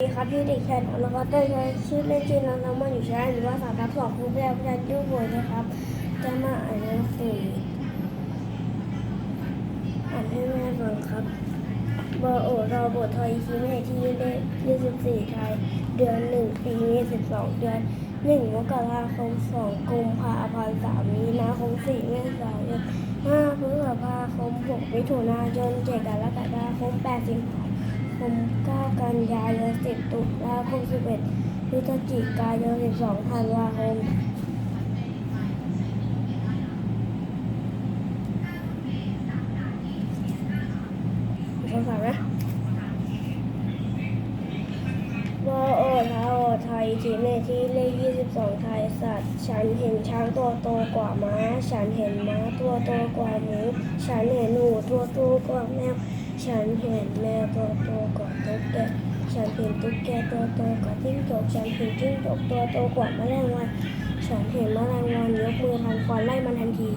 สวัสดีครับที่เด็กชายธนวัฒน์ได้ใช้ชื่อเล่นชื่อน้องน้ำมันอยู่ชั้นหรือว่าสามทับสองครูเรียนพิจารณ์ยุ่งบวยนะครับ จะมาอ่านหนังสืออ่านให้แม่ฟังครับบอโอรอบทอยคีเมที่เลข24ไทย เดือนหนึ่งปีนี้12เดือนหนึ่งมกราคมสองกุมภาพันธ์สามมีนาคมสี่เมษายนห้าพฤษภาคมหกมิถุนายนเจ็ดกรกฎาคมแปดสิงหาคม เก้ากันยายนสิบตุลาคมสิบเอ็ดพฤศจิกายนสิบสองธันวาคมคำถามนะวอโอทาโอไทยทีเมที่เลข22 ไทยสัตว์ ฉันเห็นช้างตัวโตกว่าม้า ฉันเห็นม้าตัวโตกว่าหมู ฉันเห็นหนูตัวโตกว่าแมว ฉันเห็นแมวตัวโตกว่าตุ๊กแก ฉัน เห็นตุ๊กแกตัวโตกว่าจิ้งจกฉันเห็นจิ้งจกตัวโตกว่าแมลงวันฉันเห็นแมลงวันยกมือทันควันไล่มันทันที